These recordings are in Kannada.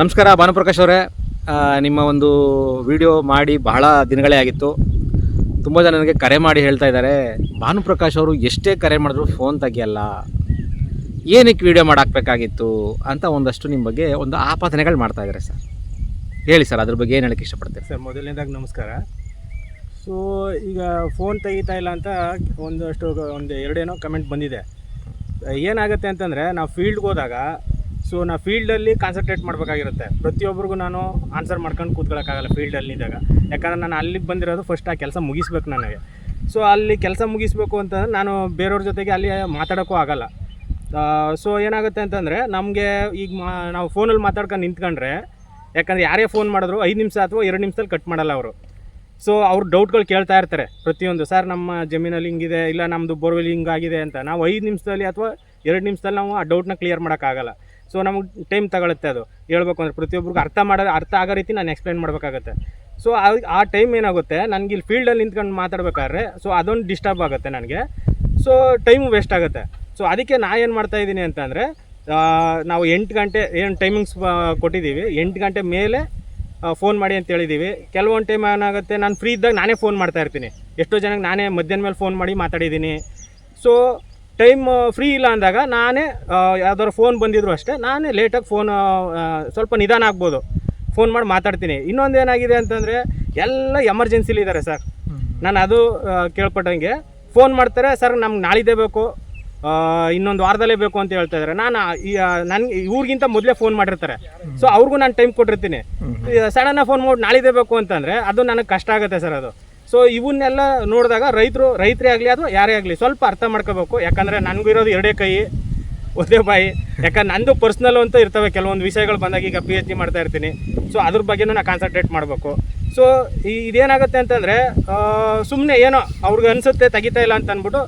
ನಮಸ್ಕಾರ, ಭಾನುಪ್ರಕಾಶ್ ಅವರೇ. ನಿಮ್ಮ ಒಂದು ವಿಡಿಯೋ ಮಾಡಿ ಬಹಳ ದಿನಗಳೇ ಆಗಿತ್ತು. ತುಂಬ ಜನ ನನಗೆ ಕರೆ ಮಾಡಿ ಹೇಳ್ತಾ ಇದ್ದಾರೆ. ಭಾನುಪ್ರಕಾಶ್ ಅವರು ಎಷ್ಟೇ ಕರೆ ಮಾಡಿದ್ರು ಫೋನ್ ತೆಗಿಯಲ್ಲ. ಏನಕ್ಕೆ ವಿಡಿಯೋ ಮಾಡಾಕಬೇಕಾಗಿತ್ತು ಅಂತ ಒಂದಷ್ಟು ನಿಮ್ಮ ಬಗ್ಗೆ ಒಂದು ಆಪಾದನೆಗಳು ಮಾಡ್ತಾ ಇದ್ದಾರೆ ಸರ್. ಹೇಳಿ ಸರ್, ಅದ್ರ ಬಗ್ಗೆ ಏನು ಹೇಳಕ್ಕೆ ಇಷ್ಟಪಡ್ತೀರಿ? ಸರ್, ಮೊದಲನೇದಾಗಿ ನಮಸ್ಕಾರ. ಸೊ ಈಗ ಫೋನ್ ತೆಗಿತಾ ಇಲ್ಲ ಅಂತ ಒಂದಷ್ಟು, ಒಂದು ಎರಡೇನೋ ಕಮೆಂಟ್ ಬಂದಿದೆ. ಏನಾಗುತ್ತೆ ಅಂತಂದರೆ, ನಾವು ಫೀಲ್ಡ್ಗೆ ಹೋದಾಗ ಸೊ ನಾ ಫೀಲ್ಡಲ್ಲಿ ಕಾನ್ಸಂಟ್ರೇಟ್ ಮಾಡಬೇಕಾಗಿರುತ್ತೆ. ಪ್ರತಿಯೊಬ್ಬರಿಗೂ ನಾನು ಆನ್ಸರ್ ಮಾಡ್ಕೊಂಡು ಕೂತ್ಕೊಳ್ಳೋಕ್ಕಾಗಲ್ಲ ಫೀಲ್ಡಲ್ಲಿ ಇದ್ದಾಗ. ಯಾಕಂದ್ರೆ ನಾನು ಅಲ್ಲಿಗೆ ಬಂದಿರೋದು ಫಸ್ಟ್ ಆ ಕೆಲಸ ಮುಗಿಸ್ಬೇಕು ನನಗೆ. ಸೊ ಅಲ್ಲಿ ಕೆಲಸ ಮುಗಿಸ್ಬೇಕು ಅಂತಂದ್ರೆ ನಾನು ಬೇರೆಯವ್ರ ಜೊತೆಗೆ ಅಲ್ಲಿ ಮಾತಾಡೋಕ್ಕೂ ಆಗಲ್ಲ. ಸೊ ಏನಾಗುತ್ತೆ ಅಂತಂದರೆ ನಮಗೆ ಈಗ ಮಾ, ನಾವು ಫೋನಲ್ಲಿ ಮಾತಾಡ್ಕೊಂಡು ನಿಂತ್ಕೊಂಡ್ರೆ, ಯಾಕಂದರೆ ಯಾರೇ ಫೋನ್ ಮಾಡಿದ್ರು ಐದು ನಿಮಿಷ ಅಥವಾ ಎರಡು ನಿಮಿಷದಲ್ಲಿ ಕಟ್ ಮಾಡಲ್ಲ ಅವರು. ಸೊ ಅವ್ರು ಡೌಟ್ಗಳು ಕೇಳ್ತಾ ಇರ್ತಾರೆ ಪ್ರತಿಯೊಂದು. ಸರ್ ನಮ್ಮ ಜಮೀನಲ್ಲಿ ಹಿಂಗಿದೆ, ಇಲ್ಲ ನಮ್ಮದು ಬೋರ್ವೆಲ್ ಹಿಂಗಾಗಿದೆ ಅಂತ. ನಾವು ಐದು ನಿಮಿಷದಲ್ಲಿ ಅಥವಾ ಎರಡು ನಿಮಿಷದಲ್ಲಿ ನಾವು ಆ ಡೌಟ್ನ ಕ್ಲಿಯರ್ ಮಾಡೋಕ್ಕಾಗಲ್ಲ. ಸೊ ನಮಗೆ ಟೈಮ್ ತಗೊಳುತ್ತೆ ಅದು. ಹೇಳ್ಬೇಕು ಅಂದರೆ ಪ್ರತಿಯೊಬ್ಬರಿಗೂ ಅರ್ಥ ಮಾಡೋ ಅರ್ಥ ಆಗೋ ರೀತಿ ನಾನು ಎಕ್ಸ್ಪ್ಲೈನ್ ಮಾಡಬೇಕಾಗತ್ತೆ. ಸೊ ಆ ಟೈಮ್ ಏನಾಗುತ್ತೆ? ನನಗೆ ಇಲ್ಲಿ ಫೀಲ್ಡಲ್ಲಿ ನಿಂತ್ಕೊಂಡು ಮಾತಾಡ್ಬೇಕಾದ್ರೆ ಸೊ ಅದೊಂದು ಡಿಸ್ಟರ್ಬ್ ಆಗುತ್ತೆ ನನಗೆ. ಸೊ ಟೈಮು ವೇಸ್ಟ್ ಆಗುತ್ತೆ. ಸೊ ಅದಕ್ಕೆ ನಾ ಏನು ಮಾಡ್ತಾ ಇದ್ದೀನಿ ಅಂತಂದರೆ ನಾವು ಎಂಟು ಗಂಟೆ, ಏನು ಟೈಮಿಂಗ್ಸ್ ಕೊಟ್ಟಿದ್ದೀವಿ. ಎಂಟು ಗಂಟೆ ಮೇಲೆ ಫೋನ್ ಮಾಡಿ ಅಂತ ಹೇಳಿದ್ದೀವಿ. ಕೆಲವೊಂದು ಟೈಮ್ ಏನಾಗುತ್ತೆ, ನಾನು ಫ್ರೀ ಇದ್ದಾಗ ನಾನೇ ಫೋನ್ ಮಾಡ್ತಾ ಇರ್ತೀನಿ. ಎಷ್ಟೋ ಜನಕ್ಕೆ ನಾನೇ ಮಧ್ಯಾಹ್ನ ಮೇಲೆ ಫೋನ್ ಮಾಡಿ ಮಾತಾಡಿದ್ದೀನಿ. ಸೊ ಟೈಮ್ ಫ್ರೀ ಇಲ್ಲ ಅಂದಾಗ ನಾನೇ ಯಾವ್ದಾದ್ರು ಫೋನ್ ಬಂದಿದ್ರು ಅಷ್ಟೇ ನಾನೇ ಲೇಟಾಗಿ ಫೋನ್ ಸ್ವಲ್ಪ ನಿಧಾನ ಆಗ್ಬೋದು. ಫೋನ್ ಮಾಡಿ ಮಾತಾಡ್ತೀನಿ. ಇನ್ನೊಂದು ಏನಾಗಿದೆ ಅಂತಂದರೆ ಎಲ್ಲ ಎಮರ್ಜೆನ್ಸಿಲಿ ಇದ್ದಾರೆ ಸರ್. ನಾನು ಅದು ಕೇಳ್ಪಟ್ಟಂಗೆ. ಫೋನ್ ಮಾಡ್ತಾರೆ ಸರ್ ನಮ್ಗೆ ನಾಳಿದ್ದೇ ಬೇಕು. ಇನ್ನೊಂದು ವಾರದಲ್ಲೇ ಬೇಕು ಅಂತ ಹೇಳ್ತಾ ಇದ್ದಾರೆ ನಾನು ನನ್ಗೆ ಇವ್ರಿಗಿಂತ ಮೊದಲೇ ಫೋನ್ ಮಾಡಿರ್ತಾರೆ. ಸೊ ಅವ್ರಿಗೂ ನಾನು ಟೈಮ್ ಕೊಟ್ಟಿರ್ತೀನಿ. ಸಡನ್ನ ಫೋನ್ ಮಾಡಿ ನಾಳಿದ್ದೇ ಬೇಕು ಅಂತಂದರೆ ಅದು ನನಗೆ ಕಷ್ಟ ಆಗುತ್ತೆ ಸರ್ ಅದು. ಸೊ ಇವನ್ನೆಲ್ಲ ನೋಡಿದಾಗ ರೈತರು ರೈತರೇ ಆಗಲಿ ಅಥವಾ ಯಾರೇ ಆಗಲಿ ಸ್ವಲ್ಪ ಅರ್ಥ ಮಾಡ್ಕೋಬೇಕು. ಯಾಕಂದರೆ ನನಗೂ ಇರೋದು ಎರಡೇ ಕೈ ಒಂದೇ ಬಾಯಿ. ಯಾಕಂದ್ರೆ ನಂದು ಪರ್ಸ್ನಲ್ ಅಂತ ಇರ್ತವೆ ಕೆಲವೊಂದು ವಿಷಯಗಳು ಬಂದಾಗ ಈಗ ಪಿ ಎಚ್ ಡಿ ಮಾಡ್ತಾ ಇರ್ತೀನಿ. ಸೊ ಅದ್ರ ಬಗ್ಗೆನೂ ನಾನು ಕಾನ್ಸಂಟ್ರೇಟ್ ಮಾಡಬೇಕು. ಸೊ ಇದೇನಾಗುತ್ತೆ ಅಂತಂದರೆ ಸುಮ್ಮನೆ ಏನೋ ಅವ್ರಿಗೆ ಅನಿಸುತ್ತೆ ತೆಗಿತಾ ಇಲ್ಲ ಅಂತ ಅಂದ್ಬಿಟ್ಟು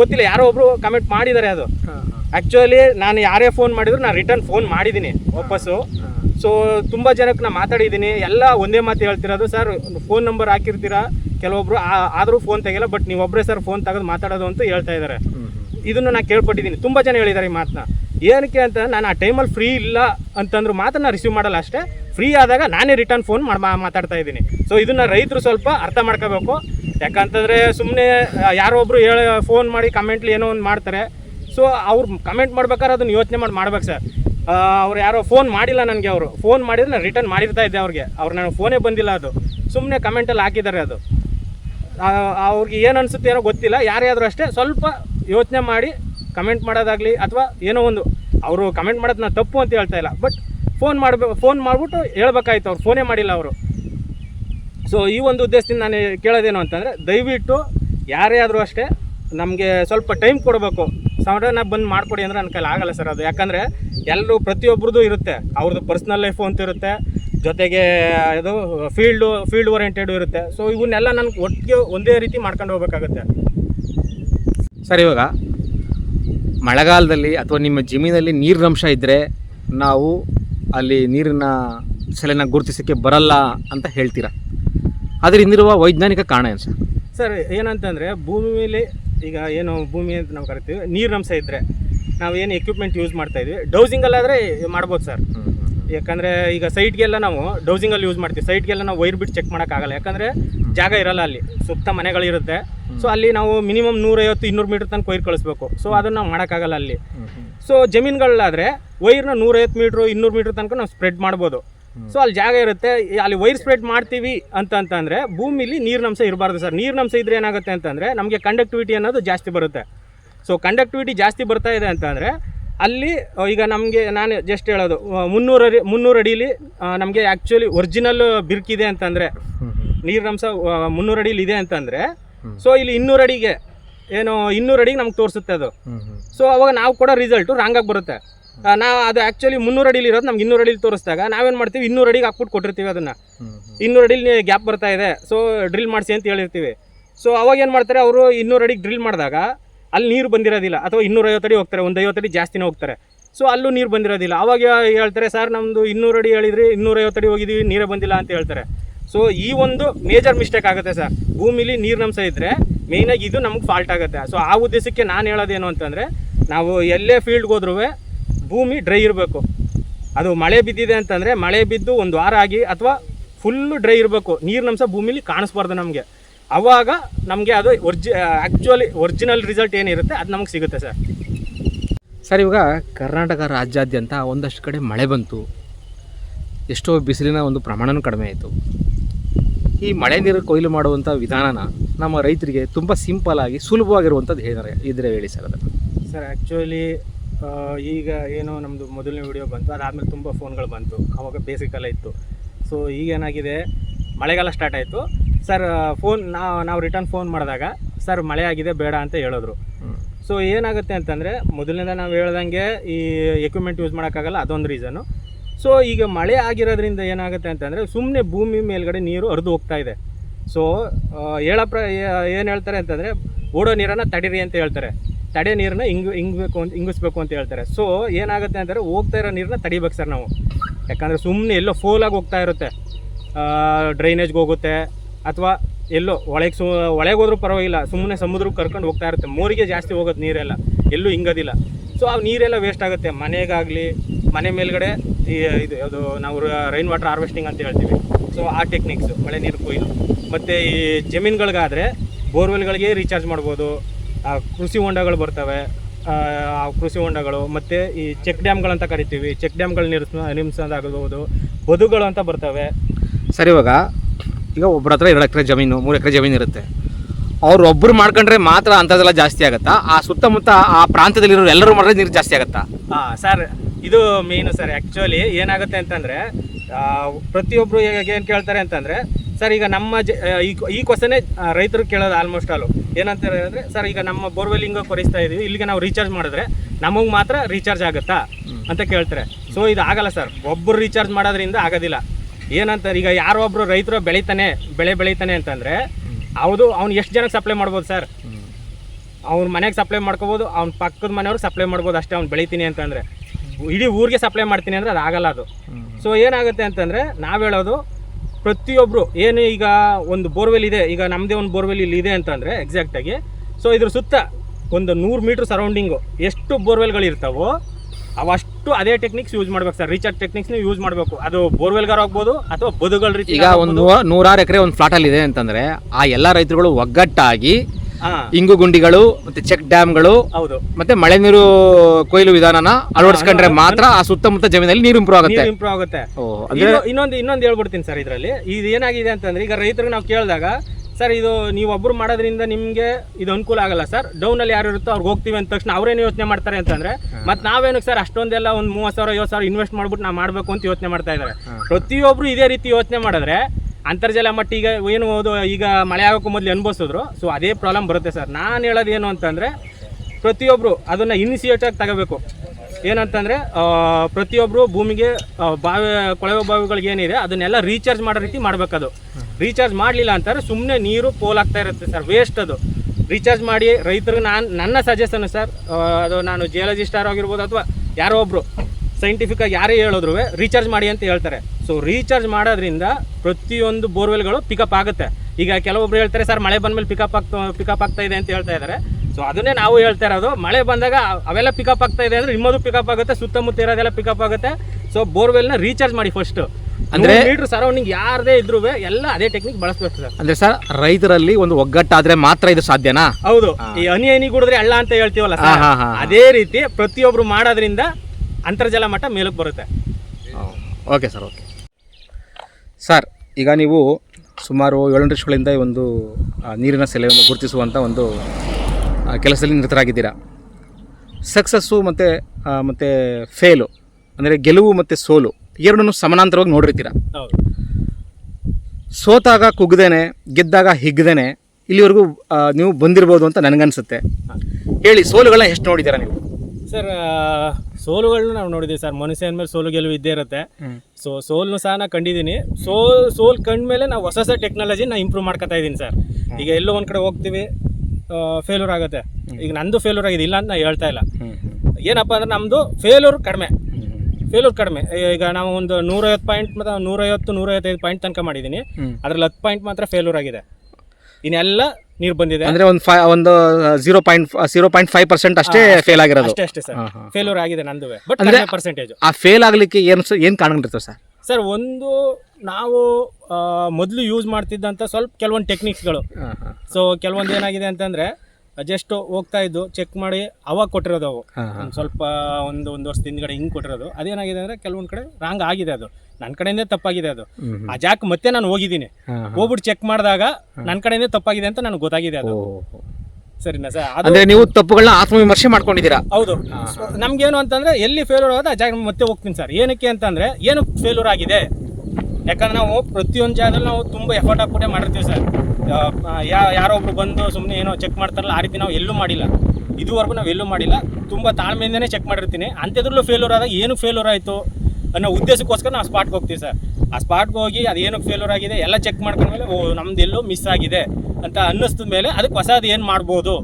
ಗೊತ್ತಿಲ್ಲ ಯಾರೋ ಒಬ್ಬರು ಕಮೆಂಟ್ ಮಾಡಿದ್ದಾರೆ ಅದು. ಆ್ಯಕ್ಚುಲಿ ನಾನು ಯಾರೇ ಫೋನ್ ಮಾಡಿದ್ರು ನಾನು ರಿಟರ್ನ್ ಫೋನ್ ಮಾಡಿದ್ದೀನಿ ವಾಪಸ್ಸು. ಸೊ ತುಂಬ ಜನಕ್ಕೆ ನಾನು ಮಾತಾಡಿದ್ದೀನಿ. ಎಲ್ಲ ಒಂದೇ ಮಾತು ಹೇಳ್ತಿರೋದು ಸರ್ ಫೋನ್ ನಂಬರ್ ಹಾಕಿರ್ತೀರಾ? ಕೆಲವೊಬ್ರು ಆದರೂ ಫೋನ್ ತೆಗಿಲ್ಲ ಬಟ್ ನೀವು ಒಬ್ಬರೇ ಸರ್ ಫೋನ್ ತೆಗೆದು ಮಾತಾಡೋದು ಅಂತ ಹೇಳ್ತಾ ಇದ್ದಾರೆ. ಇದನ್ನು ನಾನು ಕೇಳ್ಪಟ್ಟಿದ್ದೀನಿ. ತುಂಬ ಜನ ಹೇಳಿದ್ದಾರೆ ಈ ಮಾತನ್ನ ಏನಕ್ಕೆ ಅಂತ ನಾನು ಆ ಟೈಮಲ್ಲಿ ಫ್ರೀ ಇಲ್ಲ ಅಂತಂದ್ರೆ ಮಾತ್ರ ನಾನು ರಿಸೀವ್ ಮಾಡಲ್ಲ ಅಷ್ಟೇ. ಫ್ರೀ ಆದಾಗ ನಾನೇ ರಿಟರ್ನ್ ಫೋನ್ ಮಾಡಿ ಮಾತಾಡ್ತಾ ಇದ್ದೀನಿ. ಸೊ ಇದನ್ನು ರೈತರು ಸ್ವಲ್ಪ ಅರ್ಥ ಮಾಡ್ಕೋಬೇಕು. ಯಾಕಂತಂದರೆ ಸುಮ್ಮನೆ ಯಾರೋ ಒಬ್ಬರು ಹೇಳ ಫೋನ್ ಮಾಡಿ ಕಮೆಂಟ್ಲಿ ಏನೋ ಒಂದು ಮಾಡ್ತಾರೆ. ಸೊ ಅವ್ರು ಕಮೆಂಟ್ ಮಾಡ್ಬೇಕಾದ್ರೆ ಅದನ್ನು ಯೋಚನೆ ಮಾಡಿ ಮಾಡ್ಬೇಕು ಸರ್. ಅವ್ರು ಯಾರೋ ಫೋನ್ ಮಾಡಿಲ್ಲ ನನಗೆ ಅವರು. ಫೋನ್ ಮಾಡಿದ್ರೆ ನಾನು ರಿಟರ್ನ್ ಮಾಡಿರ್ತಾ ಇದ್ದೆ ಅವ್ರಿಗೆ. ಅವ್ರು ನನಗೆ ಫೋನೇ ಬಂದಿಲ್ಲ ಅದು. ಸುಮ್ಮನೆ ಕಮೆಂಟಲ್ಲಿ ಹಾಕಿದ್ದಾರೆ ಅದು. ಅವ್ರಿಗೆ ಏನು ಅನಿಸುತ್ತೆ ಏನೋ ಗೊತ್ತಿಲ್ಲ. ಯಾರೇ ಆದರೂ ಅಷ್ಟೇ ಸ್ವಲ್ಪ ಯೋಚನೆ ಮಾಡಿ ಕಮೆಂಟ್ ಮಾಡೋದಾಗಲಿ ಅಥವಾ ಏನೋ ಒಂದು. ಅವರು ಕಮೆಂಟ್ ಮಾಡೋದು ನಾನು ತಪ್ಪು ಅಂತ ಹೇಳ್ತಾ ಇಲ್ಲ. ಬಟ್ ಫೋನ್ ಮಾಡಬೇಕು ಫೋನ್ ಮಾಡಿಬಿಟ್ಟು ಹೇಳ್ಬೇಕಾಯ್ತು ಅವ್ರು. ಫೋನೇ ಮಾಡಿಲ್ಲ ಅವರು. ಸೊ ಈ ಒಂದು ಉದ್ದೇಶದಿಂದ ನಾನು ಕೇಳೋದೇನು ಅಂತಂದರೆ ದಯವಿಟ್ಟು ಯಾರೇ ಆದರೂ ಅಷ್ಟೇ ನಮಗೆ ಸ್ವಲ್ಪ ಟೈಮ್ ಕೊಡಬೇಕು. ಸಡನ್ನ ಬಂದು ಮಾಡಿಕೊಡಿ ಅಂದರೆ ನನ್ನ ಕೈಲಿ ಆಗಲ್ಲ ಸರ್ ಅದು. ಯಾಕಂದರೆ ಎಲ್ಲರೂ ಪ್ರತಿಯೊಬ್ಬರದ್ದು ಇರುತ್ತೆ. ಅವ್ರದ್ದು ಪರ್ಸ್ನಲ್ ಲೈಫು ಅಂತ ಇರುತ್ತೆ. ಜೊತೆಗೆ ಇದು ಫೀಲ್ಡು ಫೀಲ್ಡ್ ಓರಿಯೆಂಟೆಡ್ ಇರುತ್ತೆ. ಸೊ ಇವನ್ನೆಲ್ಲ ನನಗೆ ಒಟ್ಟಿಗೆ ಒಂದೇ ರೀತಿ ಮಾಡ್ಕೊಂಡು ಹೋಗ್ಬೇಕಾಗುತ್ತೆ. ಸರ್ ಇವಾಗ ಮಳೆಗಾಲದಲ್ಲಿ ಅಥವಾ ನಿಮ್ಮ ಜಮೀನಲ್ಲಿ ನೀರಿನಂಶ ಇದ್ದರೆ ನಾವು ಅಲ್ಲಿ ನೀರಿನ ಸೆಲೆನ ಗುರುತಿಸೋಕ್ಕೆ ಬರಲ್ಲ ಅಂತ ಹೇಳ್ತೀರಾ? ಅದರಿಂದಿರುವ ವೈಜ್ಞಾನಿಕ ಕಾರಣ ಏನು ಸರ್? ಸರ್ ಏನಂತಂದರೆ ಭೂಮಿ ಮೇಲೆ ಈಗ ಏನು ಭೂಮಿ ಅಂತ ನಾವು ಕರಿತೀವಿ ನೀರಿನಂಶ ಇದ್ದರೆ ನಾವು ಏನು ಎಕ್ವಿಪ್ಮೆಂಟ್ ಯೂಸ್ ಮಾಡ್ತಾ ಇದ್ವಿ. ಡೌಸಿಂಗಲ್ಲಾದರೆ ಮಾಡ್ಬೋದು ಸರ್ ಯಾಕಂದರೆ ಈಗ ಸೈಟ್ಗೆಲ್ಲ ನಾವು ಡೌಸಿಂಗಲ್ಲಿ ಯೂಸ್ ಮಾಡ್ತೀವಿ. ಸೈಟ್ಗೆಲ್ಲ ನಾವು ವೈರ್ ಬಿಟ್ಟು ಚೆಕ್ ಮಾಡೋಕ್ಕಾಗಲ್ಲ ಯಾಕಂದರೆ ಜಾಗ ಇರಲ್ಲ ಅಲ್ಲಿ. ಸುತ್ತ ಮನೆಗಳಿರುತ್ತೆ. ಸೊ ಅಲ್ಲಿ ನಾವು ಮಿನಿಮಮ್ ನೂರೈವತ್ತು ಇನ್ನೂರು ಮೀಟ್ರ್ ತನಕ ವೈರ್ ಕಳಿಸ್ಬೇಕು. ಸೊ ಅದನ್ನು ನಾವು ಮಾಡೋಕ್ಕಾಗಲ್ಲ ಅಲ್ಲಿ. ಸೊ ಜಮೀನುಗಳಾದರೆ ವೈರ್ನ ನೂರೈವತ್ತು ಮೀಟ್ರು ಇನ್ನೂರು ಮೀಟ್ರ್ ತನಕ ನಾವು ಸ್ಪ್ರೆಡ್ ಮಾಡ್ಬೋದು. ಸೊ ಅಲ್ಲಿ ಜಾಗ ಇರುತ್ತೆ. ಅಲ್ಲಿ ವೈರ್ ಸ್ಪ್ರೆಡ್ ಮಾಡ್ತೀವಿ ಅಂತ ಅಂತಂದರೆ ಭೂಮಿಲಿ ನೀರಿನಂಶ ಇರಬಾರ್ದು ಸರ್. ನೀರಿನಂಶ ಇದ್ರೆ ಏನಾಗುತ್ತೆ ಅಂತಂದ್ರೆ ನಮಗೆ ಕಂಡಕ್ಟಿವಿಟಿ ಅನ್ನೋದು ಜಾಸ್ತಿ ಬರುತ್ತೆ. ಸೊ ಕಂಡಕ್ಟಿವಿಟಿ ಜಾಸ್ತಿ ಬರ್ತಾ ಇದೆ ಅಂತಂದ್ರೆ ಅಲ್ಲಿ ಈಗ ನಮಗೆ ನಾನು ಜಸ್ಟ್ ಹೇಳೋದು ಮುನ್ನೂರು ಮುನ್ನೂರು ಅಡಿಲಿ ನಮಗೆ ಆ್ಯಕ್ಚುಲಿ ಒರಿಜಿನಲ್ ಬಿರ್ಕಿದೆ ಅಂತಂದರೆ ನೀರಿನಂಶ ಮುನ್ನೂರು ಅಡಿಲಿ ಇದೆ ಅಂತಂದರೆ ಸೊ ಇಲ್ಲಿ ಇನ್ನೂರು ಅಡಿಗೆ ಏನು ಇನ್ನೂರು ಅಡಿಗೆ ನಮ್ಗೆ ತೋರಿಸುತ್ತೆ ಅದು. ಸೊ ಅವಾಗ ನಾವು ಕೂಡ ರಿಸಲ್ಟು ರಾಂಗಾಗಿ ಬರುತ್ತೆ. ನಾವು ಅದು ಆ್ಯಕ್ಚುಲಿ ಮುನ್ನೂರು ಅಡಿಲಿ ಇರೋದು ನಮ್ಗೆ ಇನ್ನೂರು ಅಡಿಲಿ ತೋರಿಸಿದಾಗ. ನಾವೇನು ಮಾಡ್ತೀವಿ? ಇನ್ನೂರು ಅಡಿಗೆ ಹಾಕ್ಬಿಟ್ಟು ಕೊಟ್ಟಿರ್ತೀವಿ ಅದನ್ನು. ಇನ್ನೂರು ಅಡಿಲಿ ಗ್ಯಾಪ್ ಬರ್ತಾ ಇದೆ. ಸೊ ಡ್ರಿಲ್ ಮಾಡಿಸಿ ಅಂತ ಹೇಳಿರ್ತೀವಿ. ಸೊ ಅವಾಗ ಏನು ಮಾಡ್ತಾರೆ? ಅವರು ಇನ್ನೂರು ಅಡಿಗೆ ಡ್ರಿಲ್ ಮಾಡಿದಾಗ ಅಲ್ಲಿ ನೀರು ಬಂದಿರೋದಿಲ್ಲ. ಅಥವಾ ಇನ್ನೂರೈವತ್ತು ಅಡಿ ಹೋಗ್ತಾರೆ ಒಂದು ಐವತ್ತು ಅಡಿ ಜಾಸ್ತಿನೇ ಹೋಗ್ತಾರೆ. ಸೊ ಅಲ್ಲೂ ನೀರು ಬಂದಿರೋದಿಲ್ಲ. ಅವಾಗ ಹೇಳ್ತಾರೆ ಸರ್ ನಮ್ಮದು ಇನ್ನೂರು ಅಡಿ ಹೇಳಿದ್ರಿ ಇನ್ನೂರೈವತ್ತು ಅಡಿ ಹೋಗಿದ್ದೀವಿ ನೀರೇ ಬಂದಿಲ್ಲ ಅಂತ ಹೇಳ್ತಾರೆ. ಸೊ ಈ ಒಂದು ಮೇಜರ್ ಮಿಸ್ಟೇಕ್ ಆಗುತ್ತೆ ಸರ್. ಭೂಮಿಲಿ ನೀರಿನಂಶ ಇದ್ದರೆ ಮೇಯ್ನಾಗಿ ಇದು ನಮಗೆ ಫಾಲ್ಟ್ ಆಗುತ್ತೆ. ಸೊ ಆ ಉದ್ದೇಶಕ್ಕೆ ನಾನು ಹೇಳೋದೇನು ಅಂತಂದರೆ ನಾವು ಎಲ್ಲೇ ಫೀಲ್ಡ್ಗೆ ಹೋದ್ರೂ ಭೂಮಿ ಡ್ರೈ ಇರಬೇಕು. ಅದು ಮಳೆ ಬಿದ್ದಿದೆ ಅಂತಂದರೆ ಮಳೆ ಬಿದ್ದು ಒಂದು ವಾರ ಆಗಿ ಅಥವಾ ಫುಲ್ಲು ಡ್ರೈ ಇರಬೇಕು. ನೀರಿನಂಶ ಭೂಮಿಲಿ ಕಾಣಿಸ್ಬಾರ್ದು ನಮಗೆ. ಅವಾಗ ನಮಗೆ ಅದು ಒರ್ಜಿ ಆ್ಯಕ್ಚುಲಿ ಒರಿಜಿನಲ್ ರಿಸಲ್ಟ್ ಏನಿರುತ್ತೆ ಅದು ನಮಗೆ ಸಿಗುತ್ತೆ ಸರ್. ಸರ್ ಇವಾಗ ಕರ್ನಾಟಕ ರಾಜ್ಯಾದ್ಯಂತ ಒಂದಷ್ಟು ಕಡೆ ಮಳೆ ಬಂತು. ಎಷ್ಟೋ ಬಿಸಿಲಿನ ಒಂದು ಪ್ರಮಾಣನೂ ಕಡಿಮೆ ಆಯಿತು. ಈ ಮಳೆ ನೀರು ಕೊಯ್ಲು ಮಾಡುವಂಥ ವಿಧಾನನ ನಮ್ಮ ರೈತರಿಗೆ ತುಂಬ ಸಿಂಪಲ್ ಆಗಿ ಸುಲಭವಾಗಿರುವಂಥದ್ದು ಹೇಳಿದ್ದಾರೆ ಇದ್ರೆ ಹೇಳಿ ಸರ್ ಅದನ್ನು. ಸರ್ ಆ್ಯಕ್ಚುಲಿ ಈಗ ಏನು ನಮ್ಮದು ಮೊದಲನೇ ವಿಡಿಯೋ ಬಂತು, ಅದಾದಮೇಲೆ ತುಂಬ ಫೋನ್ಗಳು ಬಂತು. ಅವಾಗ ಬೇಸಿಕಲ್ಲ ಇತ್ತು. ಸೊ ಈಗ ಏನಾಗಿದೆ, ಮಳೆಗಾಲ ಸ್ಟಾರ್ಟ್ ಆಯಿತು. ಸರ್ ಫೋನ್ ನಾವು ರಿಟರ್ನ್ ಫೋನ್ ಮಾಡಿದಾಗ ಸರ್ ಮಳೆ ಆಗಿದೆ, ಬೇಡ ಅಂತ ಹೇಳಿದ್ರು. ಸೊ ಏನಾಗುತ್ತೆ ಅಂತಂದರೆ, ಮೊದಲಿನಿಂದ ನಾವು ಹೇಳ್ದಂಗೆ ಈ ಎಕ್ವಿಪ್ಮೆಂಟ್ ಯೂಸ್ ಮಾಡೋಕ್ಕಾಗಲ್ಲ, ಅದೊಂದು ರೀಸನು ಸೊ ಈಗ ಮಳೆ ಆಗಿರೋದ್ರಿಂದ ಏನಾಗುತ್ತೆ ಅಂತಂದರೆ ಸುಮ್ಮನೆ ಭೂಮಿ ಮೇಲ್ಗಡೆ ನೀರು ಹರಿದು ಹೋಗ್ತಾ ಇದೆ. ಸೊ ಹೇಳೋ ಪ್ರ ಏನು ಹೇಳ್ತಾರೆ ಅಂತಂದರೆ, ಓಡೋ ನೀರನ್ನು ತಡೀರಿ ಅಂತ ಹೇಳ್ತಾರೆ. ತಡೆ ನೀರನ್ನ ಹಿಂಗ್ ಹಿಂಗಬೇಕು ಅಂತ ಹಿಂಗಿಸ್ಬೇಕು ಅಂತ ಹೇಳ್ತಾರೆ. ಸೊ ಏನಾಗುತ್ತೆ ಅಂದರೆ ಹೋಗ್ತಾ ಇರೋ ನೀರನ್ನ ತಡಿಬೇಕು ಸರ್ ನಾವು. ಯಾಕಂದರೆ ಸುಮ್ಮನೆ ಎಲ್ಲೋ ಫೋಲಾಗಿ ಹೋಗ್ತಾ ಇರುತ್ತೆ. ಡ್ರೈನೇಜ್ಗೆ ಹೋಗುತ್ತೆ. ಅಥವಾ ಎಲ್ಲೋ ಒಳಗೆ ಸು ಒಳಗೆ ಹೋದ್ರೂ ಪರವಾಗಿಲ್ಲ ಸುಮ್ಮನೆ ಸಮುದ್ರಕ್ಕೆ ಕರ್ಕೊಂಡು ಹೋಗ್ತಾ ಇರುತ್ತೆ. ಮೋರಿಗೆ ಜಾಸ್ತಿ ಹೋಗೋದು ನೀರೆಲ್ಲ. ಎಲ್ಲೂ ಹಿಂಗೋದಿಲ್ಲ ಸೊ ಆ ನೀರೆಲ್ಲ ವೇಸ್ಟ್ ಆಗುತ್ತೆ. ಮನೆಗಾಗಲಿ, ಮನೆ ಮೇಲ್ಗಡೆ ಈ, ಇದು ಯಾವುದು ನಾವು ರೈನ್ ವಾಟರ್ ಹಾರ್ವೆಸ್ಟಿಂಗ್ ಅಂತ ಹೇಳ್ತೀವಿ. ಸೊ ಆ ಟೆಕ್ನಿಕ್ಸು ಮಳೆ ನೀರು ಕೊಯ್ಲು. ಮತ್ತು ಈ ಜಮೀನುಗಳಿಗಾದರೆ, ಬೋರ್ವೆಲ್ಗಳಿಗೆ ರೀಚಾರ್ಜ್ ಮಾಡ್ಬೋದು. ಕೃಷಿ ಹೊಂಡಗಳು ಬರ್ತವೆ. ಆ ಆ ಕೃಷಿ ಹೊಂಡಗಳು ಮತ್ತು ಈ ಚೆಕ್ ಡ್ಯಾಮ್ಗಳಂತ ಕರಿತೀವಿ. ಚೆಕ್ ಡ್ಯಾಮ್ಗಳು ನಿರ್ಸ್ ನಿರ್ಮಿಸೋದಾಗಬಹುದು ಬದುಗಳು ಅಂತ ಬರ್ತವೆ. ಸರಿ ಇವಾಗ ಈಗ ಒಬ್ಬರ ಹತ್ರ ಎರಡು ಎಕರೆ ಜಮೀನು ಮೂರು ಎಕರೆ ಜಮೀನು ಇರುತ್ತೆ. ಅವ್ರು ಒಬ್ಬರು ಮಾಡ್ಕೊಂಡ್ರೆ ಮಾತ್ರ ಅಂಥದ್ದೆಲ್ಲ ಜಾಸ್ತಿ ಆಗುತ್ತಾ? ಆ ಸುತ್ತಮುತ್ತ ಆ ಪ್ರಾಂತ್ಯದಲ್ಲಿರೋ ಎಲ್ಲರೂ ಮಾಡಿದ್ರೆ ನೀರು ಜಾಸ್ತಿ ಆಗುತ್ತಾ? ಹಾಂ ಸರ್ ಇದು ಮೇನು ಸರ್ ಆ್ಯಕ್ಚುಲಿ ಏನಾಗುತ್ತೆ ಅಂತಂದರೆ ಪ್ರತಿಯೊಬ್ಬರು ಏನು ಕೇಳ್ತಾರೆ ಅಂತಂದರೆ ಸರ್ ಈಗ ನಮ್ಮ ಜ ಈ ಈ ಕ್ವಶನೇ ರೈತರು ಕೇಳೋದು ಆಲ್ಮೋಸ್ಟ್ ಆಲು ಏನಂತಾರೆ ಹೇಳಿದ್ರೆ, ಸರ್, ಈಗ ನಮ್ಮ ಬೋರ್ವೆಲ್ ಹಿಂಗ ಕೊರಿಸ್ತಾ ಇದೀವಿ, ಇಲ್ಲಿಗೆ ನಾವು ರೀಚಾರ್ಜ್ ಮಾಡಿದ್ರೆ ನಮಗೆ ಮಾತ್ರ ರೀಚಾರ್ಜ್ ಆಗುತ್ತಾ ಅಂತ ಕೇಳ್ತಾರೆ. ಸೊ ಇದು ಆಗಲ್ಲ ಸರ್. ಒಬ್ಬರು ರೀಚಾರ್ಜ್ ಮಾಡೋದ್ರಿಂದ ಆಗೋದಿಲ್ಲ. ಏನಂತಾರೆ ಈಗ ಯಾರೋ ಒಬ್ಬರು ರೈತರು ಬೆಳಿತಾನೆ, ಬೆಳೆ ಬೆಳಿತಾನೆ ಅಂತಂದರೆ, ಹೌದು, ಅವ್ನು ಎಷ್ಟು ಜನಕ್ಕೆ ಸಪ್ಲೈ ಮಾಡ್ಬೋದು ಸರ್? ಅವ್ನ ಮನೆಗೆ ಸಪ್ಲೈ ಮಾಡ್ಕೋಬೋದು, ಅವ್ನ ಪಕ್ಕದ ಮನೆಯವ್ರಿಗೆ ಸಪ್ಲೈ ಮಾಡ್ಬೋದು ಅಷ್ಟೇ, ಅವ್ನು ಬೆಳಿತೀನಿ ಅಂತಂದರೆ. ಇಡೀ ಊರಿಗೆ ಸಪ್ಲೈ ಮಾಡ್ತೀನಿ ಅಂದರೆ ಅದು ಆಗಲ್ಲ ಅದು. ಸೊ ಏನಾಗುತ್ತೆ ಅಂತಂದರೆ, ನಾವು ಹೇಳೋದು ಪ್ರತಿಯೊಬ್ಬರು ಏನು ಈಗ ಒಂದು ಬೋರ್ವೆಲ್ ಇದೆ, ಈಗ ನಮ್ಮದೇ ಒಂದು ಬೋರ್ವೆಲ್ ಇಲ್ಲಿ ಇದೆ ಅಂತಂದರೆ ಎಕ್ಸಾಕ್ಟಾಗಿ ಸೊ ಇದ್ರ ಸುತ್ತ ಒಂದು ನೂರು ಮೀಟ್ರ್ ಸರೌಂಡಿಂಗು ಎಷ್ಟು ಬೋರ್ವೆಲ್ಗಳು ಇರ್ತಾವೋ ಅವಷ್ಟು ಅದೇ ಟೆಕ್ನಿಕ್ಸ್ ಯೂಸ್ ಮಾಡ್ಬೇಕು ಸರ್ ರೀಚಾರ್ಜ್ ಟೆಕ್ನಿಕ್ಸ್ ಯೂಸ್ ಮಾಡಬೇಕು. ಅದು ಬೋರ್ವೆಲ್ಗಾರ ಆಗ್ಬೋದು ಅಥವಾ ಬದುಗಳ ರೀತಿ ಈಗ ಒಂದು ನೂರಾರು ಎಕರೆ ಒಂದು ಫ್ಲಾಟಲ್ಲಿ ಇದೆ ಅಂತಂದ್ರೆ, ಆ ಎಲ್ಲ ರೈತರುಗಳು ಒಗ್ಗಟ್ಟಾಗಿ ಇಂಗು ಗುಂಡಿಗಳು ಮತ್ತೆ ಚೆಕ್ ಡ್ಯಾಮ್ಗಳು ಹೌದು. ಮತ್ತೆ ಮಳೆ ನೀರು ಕೊಯ್ಲು ವಿಧಾನನ ಅಳವಡಿಸ್ಕೊಂಡ್ರೆ ಮಾತ್ರ ಆ ಸುತ್ತಮುತ್ತ ಜಮೀನಲ್ಲಿ ನೀರು ಇಂಪ್ರೂವ್ ಆಗುತ್ತೆ. ಇಂಪ್ರೂವ್ ಆಗುತ್ತೆ. ಇನ್ನೊಂದು ಇನ್ನೊಂದು ಹೇಳ್ಬಿಡ್ತೀನಿ ಸರ್ ಇದರಲ್ಲಿ. ಇದು ಏನಾಗಿದೆ ಅಂತಂದ್ರೆ ಈಗ ರೈತರಿಗೆ ನಾವು ಕೇಳಿದಾಗ ಸರ್ ಇದು ನೀವು ಒಬ್ರು ಮಾಡೋದ್ರಿಂದ ನಿಮಗೆ ಇದು ಅನುಕೂಲ ಆಗಲ್ಲ ಸರ್. ಡೌನ್ ಅಲ್ಲಿ ಯಾರು ಇರುತ್ತೋ ಅವ್ರಿಗೆ ಹೋಗ್ತೀವಿ ಅಂದ ತಕ್ಷಣ ಅವ್ರೇನು ಯೋಚನೆ ಮಾಡ್ತಾರೆ ಅಂತಂದ್ರೆ ಮತ್ತೆ ನಾವೇನಕ್ಕೆ ಸರ್ ಅಷ್ಟೊಂದೆಲ್ಲ ಒಂದು ಮೂವತ್ತು ಸಾವಿರ ಐವತ್ತು ಸಾವಿರ ಇನ್ವೆಸ್ಟ್ ಮಾಡ್ಬಿಟ್ಟು ನಾವು ಮಾಡಬೇಕು ಅಂತ ಯೋಚನೆ ಮಾಡ್ತಾ ಇದ್ದಾರೆ ಪ್ರತಿಯೊಬ್ರು ಇದೇ ರೀತಿ ಯೋಚನೆ ಮಾಡಿದ್ರೆ ಅಂತರ್ಜಲ ಮಟ್ಟ ಈಗ ಏನು ಓದು ಈಗ ಮಳೆ ಆಗೋಕ್ಕೂ ಮೊದಲು ಅನುಭವಿಸಿದ್ರು. ಸೊ ಅದೇ ಪ್ರಾಬ್ಲಮ್ ಬರುತ್ತೆ ಸರ್ ನಾನು ಹೇಳೋದು ಏನು ಅಂತಂದರೆ ಪ್ರತಿಯೊಬ್ಬರು ಅದನ್ನು ಇನಿಷಿಯೇಟಿವ್ ಆಗಿ ತಗೋಬೇಕು. ಏನಂತಂದರೆ ಪ್ರತಿಯೊಬ್ಬರು ಭೂಮಿಗೆ ಬಾವಿ, ಕೊಳವೆ ಬಾವಿಗಳಿಗೆ ಏನಿದೆ, ಅದನ್ನೆಲ್ಲ ರೀಚಾರ್ಜ್ ಮಾಡೋ ರೀತಿ ಮಾಡಬೇಕದು ರೀಚಾರ್ಜ್ ಮಾಡಲಿಲ್ಲ ಅಂತಂದರೆ ಸುಮ್ಮನೆ ನೀರು ಪೋಲಾಗ್ತಾ ಇರುತ್ತೆ ಸರ್ ವೇಸ್ಟ್ ಅದು. ರೀಚಾರ್ಜ್ ಮಾಡಿ ರೈತರಿಗೆ ನಾನು, ನನ್ನ ಸಜೆಷನ್ ಸರ್ ಅದು ನಾನು ಜಿಯಾಲಜಿಸ್ಟಾರ್ ಆಗಿರ್ಬೋದು ಅಥವಾ ಯಾರೋ ಒಬ್ಬರು ಸೈಂಟಿಫಿಕ್ ಆಗಿ ಯಾರೇ ಹೇಳಿದ್ರು ರೀಚಾರ್ಜ್ ಮಾಡಿ ಅಂತ ಹೇಳ್ತಾರೆ. ಸೊ ರೀಚಾರ್ಜ್ ಮಾಡೋದ್ರಿಂದ ಪ್ರತಿಯೊಂದು ಬೋರ್ವೆಲ್ಗಳು ಪಿಕಪ್ ಆಗುತ್ತೆ. ಈಗ ಕೆಲವೊಬ್ರು ಹೇಳ್ತಾರೆ ಸರ್ ಮಳೆ ಬಂದ್ಮೇಲೆ ಪಿಕಪ್ ಆಗ್ತಾ ಪಿಕಪ್ ಆಗ್ತಾ ಇದೆ ಅಂತ ಹೇಳ್ತಾ ಇದ್ದಾರೆ. ಸೊ ಅದನ್ನೇ ನಾವು ಹೇಳ್ತಾ ಇರೋದು. ಮಳೆ ಬಂದಾಗ ಅವೆಲ್ಲ ಪಿಕಪ್ ಆಗ್ತಾ ಇದೆ ಅಂದ್ರೆ ನಿಮ್ಮದು ಪಿಕಪ್ ಆಗುತ್ತೆ ಸುತ್ತಮುತ್ತ ಇರೋದೆಲ್ಲ ಪಿಕಪ್ ಆಗುತ್ತೆ. ಸೊ ಬೋರ್ವೆಲ್ನ ರೀಚಾರ್ಜ್ ಮಾಡಿ ಫಸ್ಟ್ ಅಂದ್ರೆ ಮೀಟರ್ ಸರೌಂಡಿಂಗ್ ಯಾರದೇ ಇದ್ರು ಎಲ್ಲ ಅದೇ ಟೆಕ್ನಿಕ್ ಬಳಸ್ಬೇಕು ಸರ್ ಅಂದ್ರೆ ಸರ್ ರೈತರಲ್ಲಿ ಒಂದು ಒಗ್ಗಟ್ಟಾದ್ರೆ ಮಾತ್ರ ಇದು ಸಾಧ್ಯನಾ? ಹೌದು. ಈ ಹನಿ ಹನಿ ಕುಡಿದ್ರೆ ಹಳ್ಳ ಅಂತ ಹೇಳ್ತೀವಲ್ಲ. ಅದೇ ರೀತಿ ಪ್ರತಿಯೊಬ್ರು ಮಾಡೋದ್ರಿಂದ ಅಂತರ್ಜಲ ಮಟ್ಟ ಮೇಲಕ್ಕೆ ಬರುತ್ತೆ. Okay sir okay. ಸರ್ ಈಗ ನೀವು ಸುಮಾರು ಏಳೆಂಟು ವರ್ಷಗಳಿಂದ ಈ ಒಂದು ಆ, ನೀರಿನ ಸೆಲೆಯನ್ನು ಗುರುತಿಸುವಂಥ ಒಂದು ಆ, ಕೆಲಸದಲ್ಲಿ ನಿರತರಾಗಿದ್ದೀರಾ? ಸಕ್ಸಸ್ಸು ಮತ್ತು ಮತ್ತು ಫೇಲು ಅಂದರೆ ಗೆಲುವು ಮತ್ತು ಸೋಲು ಎರಡನ್ನು ಸಮಾನಾಂತರವಾಗಿ ನೋಡಿರ್ತೀರಾ? ಹೌದು. ಸೋತಾಗ ಕುಗ್ದೇನೆ ಗೆದ್ದಾಗ ಹಿಗ್ದೇನೆ ಇಲ್ಲಿವರೆಗೂ ಆ, ನೀವು ಬಂದಿರ್ಬೋದು ಅಂತ ನನಗನ್ಸುತ್ತೆ. ಹೇಳಿ ಸೋಲುಗಳನ್ನ ಎಷ್ಟು ನೋಡಿದ್ದೀರಾ ನೀವು? ಸರ್ ಸೋಲುಗಳನ್ನ ನಾವು ನೋಡಿದ್ದೀವಿ ಸರ್. ಮನುಷ್ಯ ಅಂದಮೇಲೆ ಸೋಲು ಗೆಲುವು ಇದ್ದೇ ಇರುತ್ತೆ. ಸೊ ಸೋಲ್ನು ಸಹ ನಾ ಕಂಡಿದ್ದೀನಿ. ಸೋಲ್ ಸೋಲ್ ಕಂಡ್ಮೇಲೆ ನಾವು ಹೊಸ ಹೊಸ ಟೆಕ್ನಾಲಜಿ ನಾ ಇಂಪ್ರೂವ್ ಮಾಡ್ಕೊತಾ ಇದ್ದೀನಿ ಸರ್. ಈಗ ಎಲ್ಲೋ ಒಂದು ಕಡೆ ಹೋಗ್ತೀವಿ ಫೇಲ್ಯೂರ್ ಆಗುತ್ತೆ. ಈಗ ನಂದು ಫೇಲ್ಯೂರ್ ಆಗಿದೆ ಇಲ್ಲ ಅಂತ ನಾ ಹೇಳ್ತಾ ಇಲ್ಲ. ಏನಪ್ಪ ಅಂದ್ರೆ ನಮ್ಮದು ಫೇಲ್ಯೂರ್ ಕಡಿಮೆ. ಫೇಲ್ಯೂರ್ ಕಡಿಮೆ. ಈಗ ನಾವು ಒಂದು ನೂರೈವತ್ತು ಪಾಯಿಂಟ್ ಮತ್ತು ನೂರೈವತ್ತು ನೂರೈವತ್ತೈದು ಪಾಯಿಂಟ್ ತನಕ ಮಾಡಿದ್ದೀನಿ ಅದರಲ್ಲಿ ಅದ್ರಲ್ಲಿ ಹತ್ತು ಪಾಯಿಂಟ್ ಮಾತ್ರ ಫೇಲ್ಯೂರ್ ಆಗಿದೆ. ಇನ್ನೆಲ್ಲ ನೀರು ಬಂದಿದೆ. ಅಂದ್ರೆ ಒಂದು ಫೈ ಒಂದು zero point zero point five percent ಅಷ್ಟೇ ಫೇಲ್ ಆಗಿರೋದು. ಅಷ್ಟೇ ಅಷ್ಟೇ ಸರ್. ಫೇಲ್ಯೂರ್ ಆಗಿದೆ ನಂದು ಬಟ್ ಅಂದ್ರೆ- ಪರ್ಸೆಂಟೇಜ್ ಆ ಫೇಲ್ ಆಗಲಿಕ್ಕೆ ಏನು ಏನು ಕಾರಣಗಳಿರ್ತವೆ ಸರ್ ಸರ್ ಒಂದು ನಾವು ಮೊದಲು ಯೂಸ್ ಮಾಡ್ತಿದ್ದಂಥ ಸ್ವಲ್ಪ ಕೆಲವೊಂದು ಟೆಕ್ನಿಕ್ಸ್ಗಳು ಸೊ ಕೆಲವೊಂದು ಏನಾಗಿದೆ ಅಂತಂದರೆ ಜಸ್ಟ್ ಹೋಗ್ತಾ ಇದ್ದು ಚೆಕ್ ಮಾಡಿ ಅವಾಗ ಕೊಟ್ಟಿರೋದು ಅವು. ಒಂದ್ ಸ್ವಲ್ಪ ಒಂದು ಒಂದು ವರ್ಷದ ಹಿಂದ್ಗಡೆ ಹಿಂಗೆ ಕೊಟ್ಟಿರೋದು. ಅದೇನಾಗಿದೆ ಅಂದರೆ ಕೆಲವೊಂದು ಕಡೆ ರಾಂಗ್ ಆಗಿದೆ ಅದು. ನನ್ನ ಕಡೆಯಿಂದ ತಪ್ಪಾಗಿದೆ ಅದು. ಆ ಜಾಕ್ ಮತ್ತೆ ನಾನು ಹೋಗಿದ್ದೀನಿ. ಹೋಗ್ಬಿಟ್ಟು ಚೆಕ್ ಮಾಡಿದಾಗ ನನ್ನ ಕಡೆಯಿಂದ ತಪ್ಪಾಗಿದೆ ಅಂತ ನನಗೆ ಗೊತ್ತಾಗಿದೆ ಅದು. ಸರಿನಾ ಸರ್? ಅದು ಅಂದ್ರೆ ನೀವು ತಪ್ಪುಗಳನ್ನ ಆತ್ಮವಿಮರ್ಶೆ ಮಾಡ್ಕೊಂಡಿದ್ದೀರಾ? ಹೌದು. ನಮ್ಗೇನು ಅಂತಂದ್ರೆ ಎಲ್ಲಿ ಫೇಲ್ಯೂರ್ ಆಗೋದು ಆ ಜಾಗ ಮತ್ತೆ ಹೋಗ್ತೀನಿ ಸರ್. ಏನಕ್ಕೆ ಅಂತಂದ್ರೆ ಏನು ಫೇಲ್ಯೂರ್ ಆಗಿದೆ? ಯಾಕಂದ್ರೆ ನಾವು ಪ್ರತಿಯೊಂದು ಜಾಗದಲ್ಲಿ ನಾವು ತುಂಬ ಎಫರ್ಟ್ ಹಾಕ್ಬಿಟ್ಟೆ ಮಾಡಿರ್ತೀವಿ ಸರ್. ಯಾ ಯಾರೊಬ್ರು ಬಂದು ಸುಮ್ಮನೆ ಏನೋ ಚೆಕ್ ಮಾಡ್ತಾರಲ್ಲ ಆ ರೀತಿ ನಾವು ಎಲ್ಲೂ ಮಾಡಿಲ್ಲ. ಇದುವರೆಗೂ ನಾವು ಎಲ್ಲೂ ಮಾಡಿಲ್ಲ. ತುಂಬ ತಾಳ್ಮೆಯಿಂದನೇ ಚೆಕ್ ಮಾಡಿರ್ತೀನಿ. ಅಂಥದ್ರಲ್ಲೂ ಫೇಲ್ಯೂರ್ ಆದಾಗ ಏನು ಫೇಲ್ಯೂರ್ ಆಯಿತು? ಅನ್ನೋ ಉದ್ದೇಶಕ್ಕೋಸ್ಕರ ನಾವು ಸ್ಪಾಟ್ಗೆ ಹೋಗ್ತೀವಿ ಸರ್. ಆ ಸ್ಪಾಟ್ಗೆ ಹೋಗಿ ಅದು ಏನಕ್ಕೆ ಫೇಲ್ಯೂರ್ ಆಗಿದೆ ಎಲ್ಲ ಚೆಕ್ ಮಾಡ್ಕೊಂಡ್ಮೇಲೆ, ಓ, ನಮ್ದು ಎಲ್ಲೋ ಮಿಸ್ ಆಗಿದೆ ಅಂತ ಅನ್ನಿಸ್ದ ಮೇಲೆ ಅದಕ್ಕೆ ಹೊಸದು ಏನು ಮಾಡ್ಬೋದು?